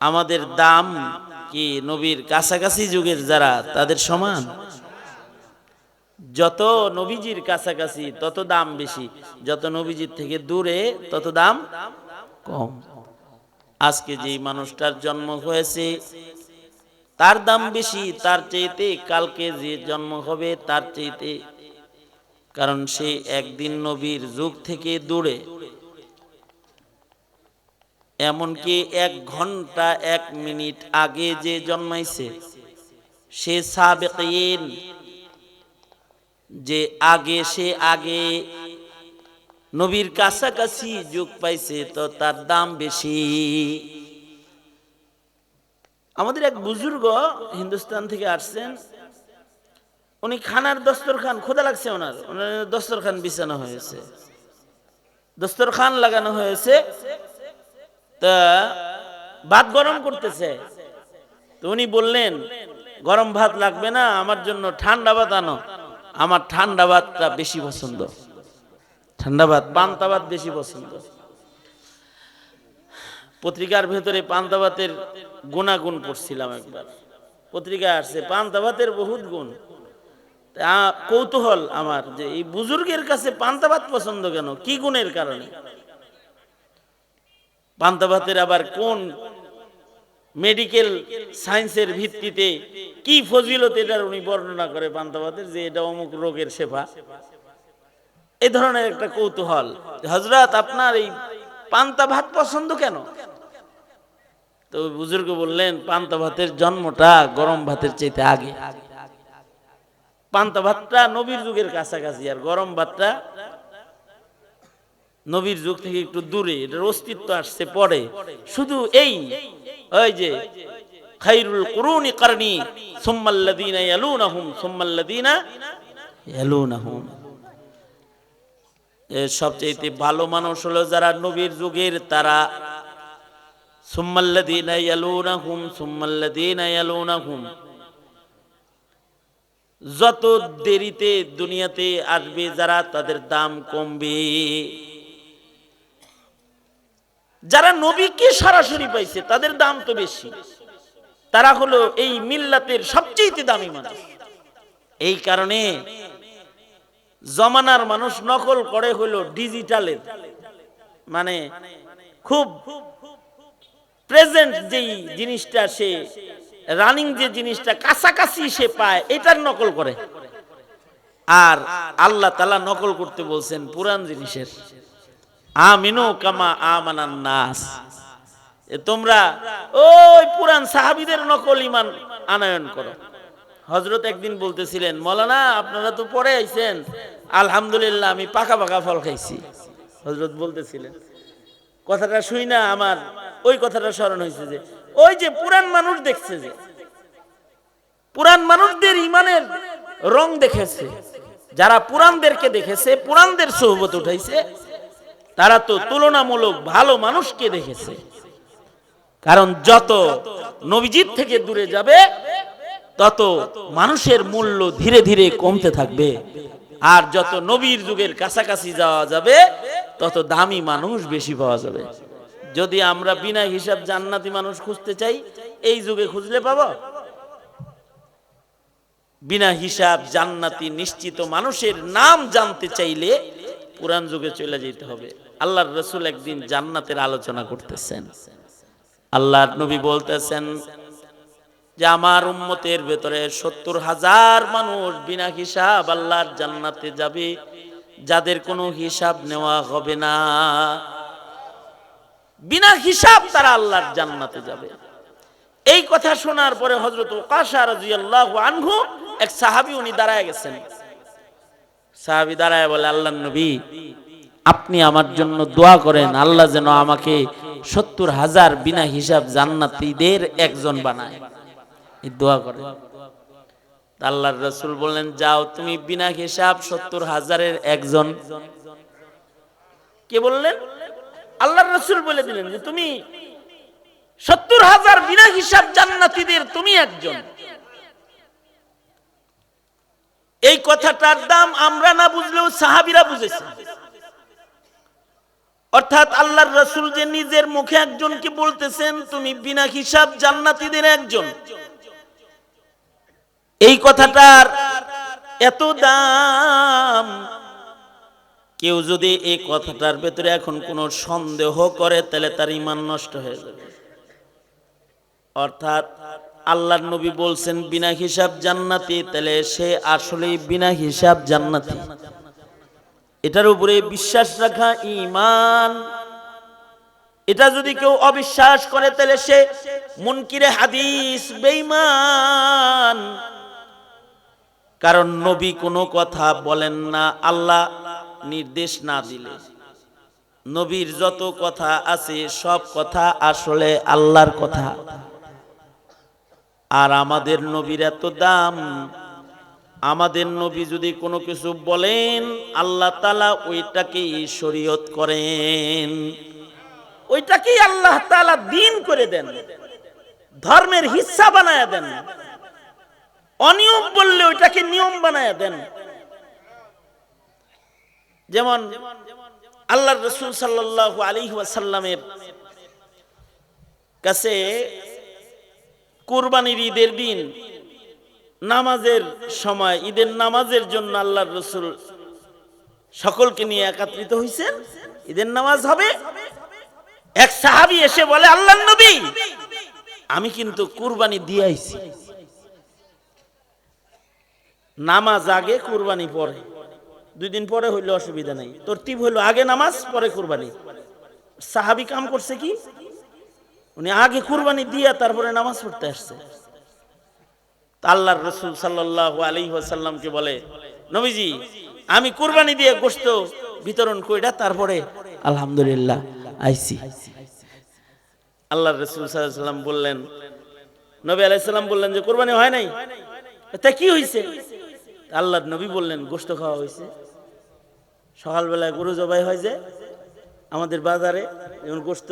আমাদের দাম কি নবীর কাছাকাছি যুগের যারা, তাদের সমান? যত নবীজির কাছাকাছি, তত দাম বেশি। যত নবীজির থেকে দূরে, তত দাম কম। আজকে যেই মানুষটার জন্ম হয়েছে, তার দাম বেশি, তার চাইতে কালকে যে জন্ম হবে, তার চাইতে। কারণ সে একদিন নবীর যুগ থেকে দূরে। এমনকি এক ঘণ্টা এক মিনিট আগে যে জন্মাইছে, সে সাবেকিন, যে আগে সে আগে নবীর কাছাকাছি যুগ পাইছে, তো তার দাম বেশি। আমাদের এক বুজুর্গ হিন্দুস্তান থেকে আসছেন, উনি খানার দস্তরখান খোদা লাগছে ওনার ওনার দস্তরখান বিছানো হয়েছে। দস্তরখান লাগানো হয়েছে তা ভাত গরম করতেছে। তো উনি বললেন, গরম ভাত লাগবে না, আমার জন্য ঠান্ডা ভাত আনো। আমার ঠান্ডা ভাতটা বেশি পছন্দ। ঠান্ডা ভাত, পান্তা ভাত বেশি পছন্দ। পত্রিকার ভেতরে পান্তা ভাতের গুণাগুণ পড়ছিলাম একবার। পত্রিকা আসছে, পান্তা ভাতের বহুত গুণ। কৌতূহল আমার যে এই বুজুর্গের কাছে পান্তা ভাত পছন্দ কেন? কি গুণের কারণে? পান্তা ভাতের আবার কোন মেডিকেল সায়েন্সের ভিত্তিতে কি ফজিলত এটার উনি বর্ণনা করে পান্তা ভাতের? যে এটা অমুক রোগের সেবা এই ধরনের একটা কৌতূহল। হজরত আপনার এই পান্তা ভাত পছন্দ কেন? তো বুজুর্গ বললেন, পান্তা ভাতের জন্মটা গরম ভাতের চাইতে আগে। পান্তা ভাতটা নবীর যুগের কাছাকাছি, আর গরম ভাতটা নবীর যুগ থেকে একটু দূরে, এটার অস্তিত্ব আসছে পরে। শুধু এই, ওই যে, খাইরুল কুরুনি কারনি সুম্মাল্লাযীনা ইয়ালুনাহুম সুম্মাল্লাযীনা ইয়ালুনাহুম। সবচেয়ে ভালো মানুষ হলো যারা নবীর যুগের তারা, সুম্মাল্লাযীনা ইয়ালুনাহুম সুম্মাল্লাযীনা ইয়ালুনাহুম। যত দেরিতে দুনিয়াতে আসবে যারা, তাদের দাম কমবে। যারা নবীকে সরাসরি পাইছে, তাদের দাম তো বেশি। তারা হলো এই মিল্লাতের সবচেয়ে দামি মানুষ। এই কারণে জমানার মানুষ নকল করে হলো ডিজিটালের। মানে খুব প্রেজেন্ট যেই জিনিসটা সে, রানিং যে জিনিসটা কাছাকাছি সে পায়, এটার নকল করে। আর আল্লাহ তালা নকল করতে বলছেন পুরান জিনিসের। আমিনু কামা আমানান নাস। তোমরা ওই পুরান সাহাবিদের নকল ইমান আনয়ন করো। হজরত একদিন বলতেছিলেন, মৌলানা, আপনারা তো পরে আইছেন। আলহামদুলিল্লাহ, আমি পাকা পাকা ফল খাইছি। হজরত বলতেছিলেন, কথাটা শুই না আমার, ওই কথাটা স্মরণ হয়েছে যে, ওই যে পুরান মানুষ দেখছে যে, পুরান মানুষদের ইমানের রং দেখেছে, যারা পুরানদেরকে দেখেছে, পুরানদের সোহবত উঠাইছে তারা তো তুলনামূলক ভালো মানুষকে দেখেছে। কারণ যত নবীজিৎ থেকে দূরে যাবে, তত মানুষের মূল্য ধীরে ধীরে কমতে থাকবে। আর যত নবীর যুগের কাছাকাছি যাওয়া যাবে, তত দামি মানুষ বেশি পাওয়া যাবে। যদি আমরা বিনা হিসাব জান্নাতি মানুষ খুঁজতে চাই, এই যুগে খুঁজলে পাবো? বিনা হিসাব জান্নাতি নিশ্চিত মানুষের নাম জানতে চাইলে পুরান যুগে চলে যেতে হবে। আল্লাহর রসুল একদিন জান্নাতের আলোচনা করতেছেন। আল্লাহর নবী বলতেছেন যে, আমার উম্মতের ভেতরে সত্তর হাজার মানুষ বিনা হিসাব আল্লাহর জান্নাতে যাবে, যাদের কোনো হিসাব নেওয়া হবে না। বিনা হিসাব তারা আল্লাহর জান্নাতে যাবে। এই কথা শোনার পরে হজরত আনহু এক সাহাবী উনি দাঁড়ায় গেছেন। সাহাবী দাঁড়ায় বলে আল্লাহ নবী আপনি আমার জন্য দোয়া করেন, আল্লাহ যেন আমাকে সত্তর হাজার বিনা হিসাব জান্নাতীদের একজন বানায়। দোয়া করেন। আল্লাহর রসুল বললেন, যাও, তুমি বিনা হিসাব সত্তর হাজারের একজন। কে বললেন? আল্লাহর রসুল বলে দিলেন যে, তুমি সত্তর হাজার বিনা হিসাব জান্নাতীদের তুমি একজন। এই কথাটার দাম আমরা না বুঝলেও সাহাবিরা বুঝেছে। অর্থাৎ আল্লাহর রসুল যে নিজের মুখে একজনকে বলতেছেন, তুমি বিনা হিসাব জান্নাতীদের একজন। এই কথাটার এত দাম। কেউ যদি এই কথাটার ভেতরে এখন কোনো সন্দেহ করে, তাহলে তার ইমান নষ্ট হয়ে যাবে। অর্থাৎ আল্লাহর নবী বলছেন, বিনা হিসাব জান্নাতি, তাহলে সে আসলেই বিনা হিসাব জান্নাতি। এটার উপরে বিশ্বাস রাখা ইমান এটা যদি কেউ অবিশ্বাস করে, তাহলে সে মুনকিরে হাদিস, বেঈমান। কারণ নবী কোনো কথা বলেন না, আল্লাহ নির্দেশ না দিলে। নবীর যত কথা আছে, সব কথা আসলে আল্লাহর কথা। আর আমাদের নবীর এত দাম আমাদের নবী যদি কোনো কিছু বলেন, আল্লাহ তালা ওইটাকেই শরীয়ত করেন। ওইটাকেই আল্লাহ তালা দিন করে দেন। ধর্মের হিস্সা বানায় দেন। অনিয়ম বললে ওইটাকে নিয়ম বানায় দেন। যেমন আল্লাহ রসুল সাল্লাহ আলী ওয়াসাল্লামের কাছে কুরবানির ঈদের দিন নামাজের সময়, ঈদের নামাজের জন্য আল্লাহর রসুল সকলকে নিয়ে একাত্রিত হয়েছেন ঈদের নামাজ হবে। এক সাহাবি এসে বলে, আল্লাহ নবী, আমি কিন্তু কুরবানি দিয়ে নামাজ আগে, কুরবানি পরে। দুই দিন পরে হইলে অসুবিধা নাই। তোর টিপ হইল আগে নামাজ, পরে কুরবানি। সাহাবি কাম করছে কি? উনি আগে কুরবানি দিয়ে তারপরে নামাজ পড়তে আসছে। আল্লাহর রসুল সাল্লাহ আলী সাল্লামকে বলে, নবীজি, আমি কুরবানি দিয়ে গোস্ত বিতরণ কইরা তারপরে আলহামদুলিল্লাহ আইসি আল্লাহর রসুল সাল্লাম বললেন, নবী আলাইসাল্লাম বললেন যে, কোরবানি হয় নাই? তা কি হয়েছে আল্লাহর নবী বললেন গোস্ত খাওয়া হয়েছে সকালবেলায় গরু জবাই হয় যে, আমাদের বাজারে যেমন গোস্ত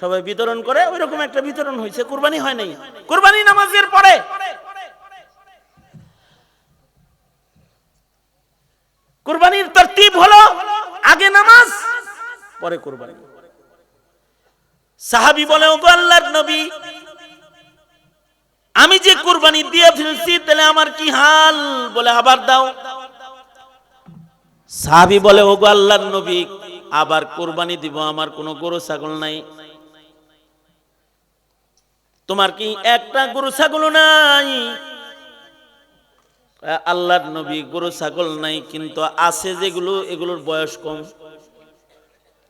সবাই বিতরণ করে ওই রকম একটা বিতরণ হয়েছে কোরবানি হয় নাই। কোরবানি নামাজের পরে কোরবানির তরতিব হলো আগে নামাজ, পরে কোরবানি। সাহাবি বলে, ওগো আল্লাহর নবী, আমি যে কোরবানি দিয়ে ফেলছি, তাহলে আমার কি হাল? বলে, আবার দাও। সাহাবি বলে, ওগো আল্লাহর নবী, আবার কোরবানি দিব, আমার কোনো গরু ছাগল নাই। তোমার কি একটা গরু ছাগল নাই? আল্লাহর নবী গরু, ছাগল নাই, কিন্তু আছে যেগুলো, এগুলোর বয়স কম।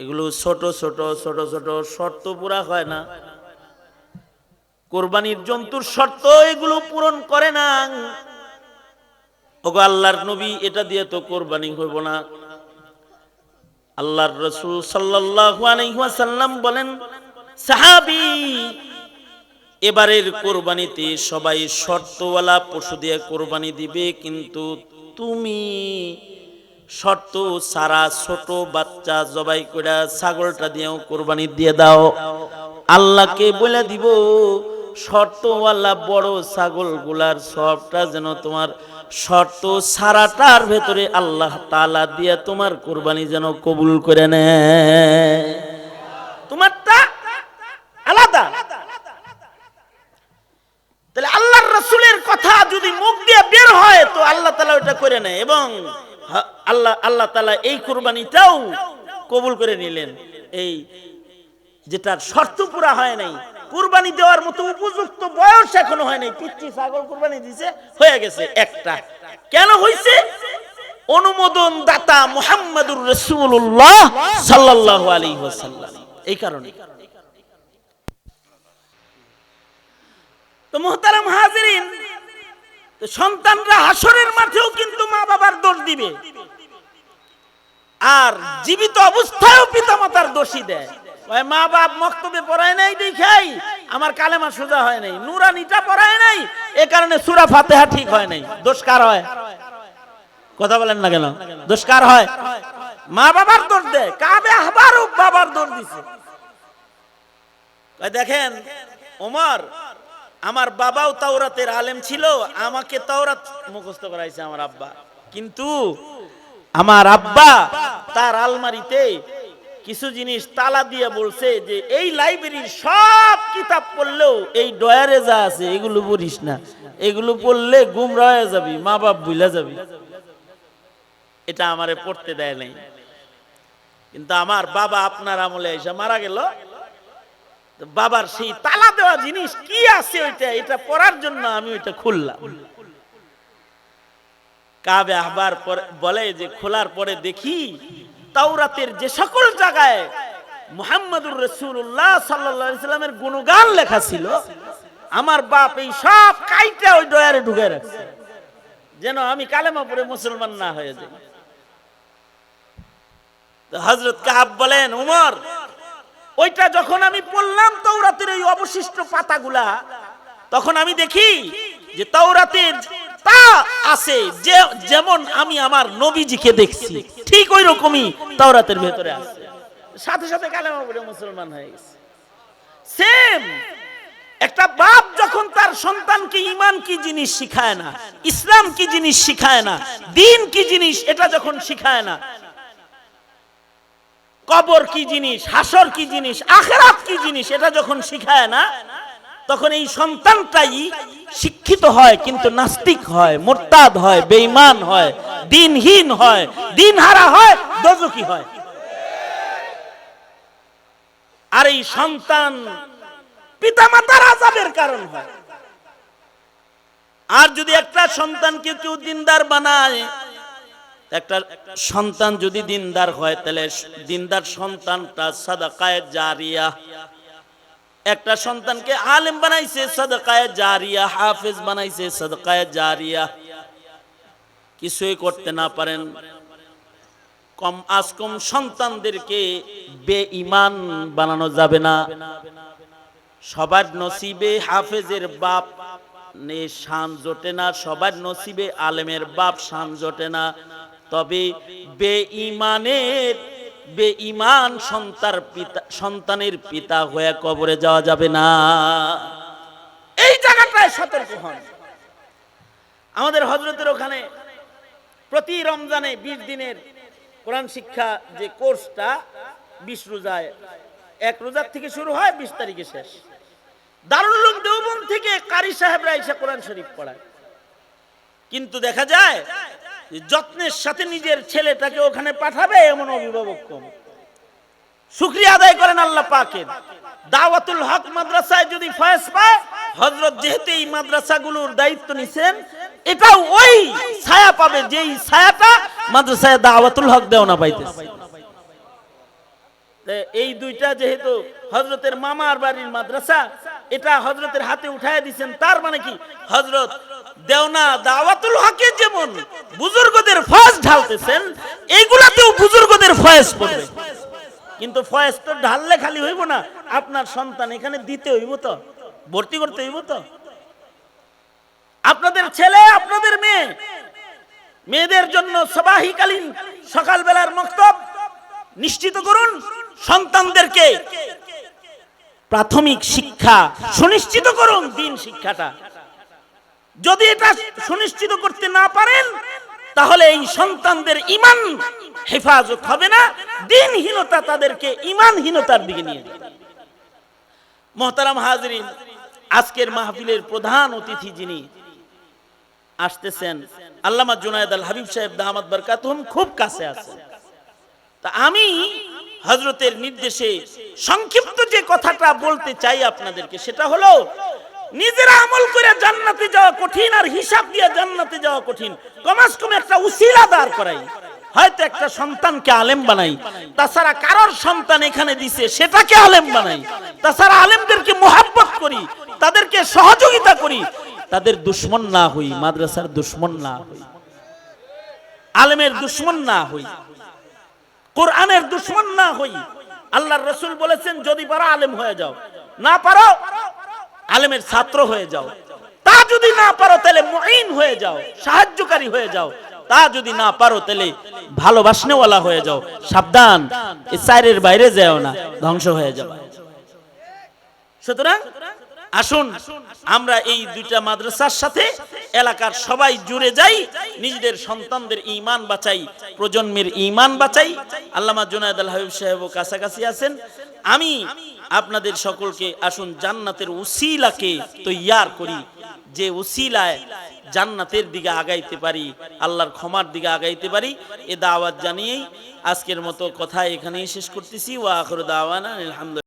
এগুলো ছোট ছোট ছোট ছোট, শর্ত পুরা হয় না। কোরবানির জন্তুর শর্ত এগুলো পূরণ করে না। ওগো আল্লাহর নবী, এটা দিয়ে তো কোরবানি হইব না। আল্লাহর রসুল সাল্লাল্লাহু আলাইহি ওয়াসাল্লাম বলেন, সাহাবী এবারের কোরবানিতে সবাই শর্তওয়ালা পশু দিয়ে কোরবানি দিবে, কিন্তু তুমি শর্ত সারা ছোট বাচ্চা জবাই করে ছাগলটা দিয়েও কোরবানি দিয়ে দাও। আল্লাহকে বলে দিব, শর্তওয়ালা বড় ছাগলগুলার সবটা যেন তোমার শর্ত সারাটার ভেতরে আল্লাহ তালা দিয়ে তোমার কোরবানি যেন কবুল করে নেয় তোমারটা আলাদা তাহলে আল্লাহর রসুলের কথা যদি মুখ দিয়ে বের হয় তো আল্লাহ তালা ওটা করে নেয় এবং আল্লাহ আল্লাহ তালা এই কোরবানিটাও কবুল করে নিলেন। এই যেটার শর্ত পুরা হয় নাই, কুরবানি দেওয়ার মতো উপযুক্ত বয়স এখনও হয় নাই পিচ্ছি ছাগল কুরবানি দিছে, হয়ে গেছে একটা। কেন হইছে? অনুমোদন দাতা মুহাম্মাদুর রাসূলুল্লাহ সাল্লাল্লাহু আলাইহি ওয়াসাল্লাম। এই কারণে। তো মোহতারাম হাজিরিন সন্তানরা হাসরের মাঠেও কিন্তু মা বাবার দোষ দিবে। আর জীবিত অবস্থায়ও পিতামাতার দোষী দেয়। কয়, মা বাপ মক্তবে পড়ায় নাই দেখাই আমার কালেমা সোজা হয় নাই নুরানিটা পড়ায় নাই এ কারণে সুরা ফাতেহা ঠিক হয় নাই। দোষ কার হয়? কথা বলেন না কেন? দোষ হয়? মা বাবার দোষ দেয় কাবে আবারও বাবার দোষ দিছে। দেখেন ওমর আমার বাবাও তাওরাতের আলেম ছিল, আমাকে তাওরাত মুখস্থ করাইছে আমার আব্বা। কিন্তু আমার আব্বা তার আলমারিতে কিছু জিনিস তালা দিয়ে বলছে যে, এই লাইব্রেরির সব কিতাব পড়লেও এই ডয়ারে যা আছে, এগুলো পড়িস না। এগুলো পড়লে গুমরা যাবি মা বাপ ভুলে যাবি। এটা আমারে পড়তে দেয় নাই। কিন্তু আমার বাবা আপনার আমলে এসে মারা গেল। বাবার সেই তালা দেওয়া জিনিস কি আছে ওইটা? এটা পড়ার জন্য আমি ওইটা খুললাম। কাবে আহবার বলে যে, খোলার পরে দেখি তাওরাতের যে সকল জায়গায় মুহাম্মদুর রসুল্লাহ সাল্লামের গুণগান লেখা ছিল, আমার বাপ এই সব কাইটা ওই ডয়ারে ঢুকে রাখছে। যেন আমি কালেমা পড়ে মুসলমান না হয়ে যাই। হজরত কাহাব বলেন, উমর ওইটা যখন আমি পড়লাম তৌরাতের এই অবশিষ্ট পাতাগুলা, তখন আমি দেখি যে তাওরাতে তা আছে যে, যেমন আমি আমার নবীজিকে দেখছি, ঠিক ওই রকমই তাওরাতের ভেতরে আছে। সাথে সাথে কালেমা পড়ে মুসলমান হয়ে গেছে। সেম একটা বাপ যখন তার সন্তানকে ইমান কি জিনিস শিখায় না, ইসলাম কি জিনিস শিখায় না, দিন কি জিনিস, এটা যখন শিখায় না কবর কি জিনিস, হাসর কি জিনিস, আখেরাত কি জিনিস, এটা যখন শিখায় না, তখন এই সন্তানটাই শিক্ষিত হয়, কিন্তু নাস্তিক হয়, মোরতাদ হয়, বেঈমান হয়, দিনহীন হয়, দিনহারা হয় দোজকি হয়। আর এই সন্তান পিতামাতার আজাবের কারণ হয়। আর যদি একটা সন্তানকে কেউ দিনদার বানায় একটা সন্তান যদি দিনদার হয়, তাহলে দিনদার সন্তানটা সাদাকায় জারিয়া। একটা সন্তানকে আলেম বানাইছে, সাদাকায় জারিয়া, হাফেজ বানাইছে, সাদাকায় জারিয়া। কিছুই করতে না পারেন। কম আজ কম সন্তানদেরকে বেঈমান বানানো যাবে না। সবার নসিবে হাফেজের বাপ নে শান জোটে না, সবার নসিবে আলেমের বাপ শান জোটে না। তবে বেঈমানের, বেঈমান সন্তান পিতা, সন্তানের পিতা হয়ে কবরে যাওয়া যাবে না। এই জায়গাটায় সতর্ক হন। আমাদের হজরতের ওখানে প্রতি রমজানে বিশ দিনের কোরআন শিক্ষা যে কোর্সটা বিশ রোজায়, এক রোজার থেকে শুরু হয় বিশ তারিখে শেষ। দারুল থেকে কারি সাহেবরা এসে কোরআন শরীফ পড়ায়। কিন্তু দেখা যায় যত্নের সাথে নিজের ছেলেটাকে ওখানে পাঠাবে এমন অভিভাবক কম। শুক্রিয়া আদায় করেন আল্লাহ পাকের। দাওয়াতুল হক মাদ্রাসায় যদি ফয়েজ পায় হজরত যেহেতু এই মাদ্রাসাগুলোর দায়িত্ব নিছেন, এটাও ওই ছায়া পাবে যেই ছায়াটা মাদ্রাসায় দাওয়াতুল হক দেও না পাইতেছে এই দুইটা যেহেতু হজরতের মামার বাড়ির মাদ্রাসা, এটা হজরতের হাতে উঠায় দিছেন, তার মানে কি? হজরত আপনার সন্তান এখানে দিতে হইব তো, ভর্তি করতে হইব তো। আপনাদের ছেলে, আপনাদের মেয়ে, মেয়েদের জন্য সবাহিকালীন সকালবেলার মক্তব নিশ্চিত করুন, সন্তানদেরকে প্রাথমিক শিক্ষা সুনিশ্চিত করুন, দিন শিক্ষাটা। যদি এটা সুনিশ্চিত করতে না পারেন, তাহলে এই সন্তানদের ইমান হেফাজত হবে না, দিনহীনতা তাদেরকে ইমানহীনতার দিকে নিয়ে যাবে। মোহতারাম হাজরিন, আজকের মাহফিলের প্রধান অতিথি যিনি আসতেছেন, আল্লামা জুনায়দ আল হাবিব সাহেব দাহামাদ বরকাতুম খুব কাছে আছেন। তা আমি হজরতের নির্দেশে সংক্ষিপ্ত যে কথাটা বলতে চাই আপনাদেরকে, সেটা হলো নিজেরা আমল করে জান্নাতে যাওয়া কঠিন আর হিসাব দিয়ে জান্নাতে যাওয়া কঠিন। কমাস কম একটা উসিলা দাঁড় করাই। হয়তো একটা সন্তানকে আলেম বানাই। তাছাড়া কারোর সন্তান এখানে দিছে, সেটাকে আলেম বানাই। তাছাড়া আলেমদেরকে মোহাব্বত করি, তাদেরকে সহযোগিতা করি। তাদের দুশ্মন না হই, মাদ্রাসার দুশ্মন না হই। আলেমের দুশ্মন না হই। কোরআনের দুশ্মন না হই। আল্লাহর রসুল বলেছেন, যদি পারো আলেম হয়ে যাও। না পারো আলেমের ছাত্র হয়ে যাও। তা যদি না পারো তাহলে মুঈন হয়ে যাও, সাহায্যকারী হয়ে যাও। তা যদি না পারো তাহলে ভালোবাসনেওয়ালা হয়ে যাও। সাবধান, এই চাইরের বাইরে যাও না, ধ্বংস হয়ে যাবে সুতরাং আসুন, আমরা এই দুইটা মাদ্রাসার সাথে এলাকার সবাই জুড়ে যাই, নিজেদের সন্তানদের ঈমান বাঁচাই, প্রজন্মের ঈমান বাঁচাই। আল্লামা জুনায়দ আল হাবিব সাহেবও কাছাকাছি আছেন। আমি আপনাদের সকলকে আসুন জান্নাতের উসিলাকে তৈয়ার করি, যে উসিলায় জান্নাতের দিকে আগাইতে পারি, আল্লাহর ক্ষমার দিকে আগাইতে পারি। এ দাওয়াত জানিয়েই আজকের মতো কথা এখানেই শেষ করতেছি। ওয়া আখর দাওয়ানা আলহামদুলিল্লাহ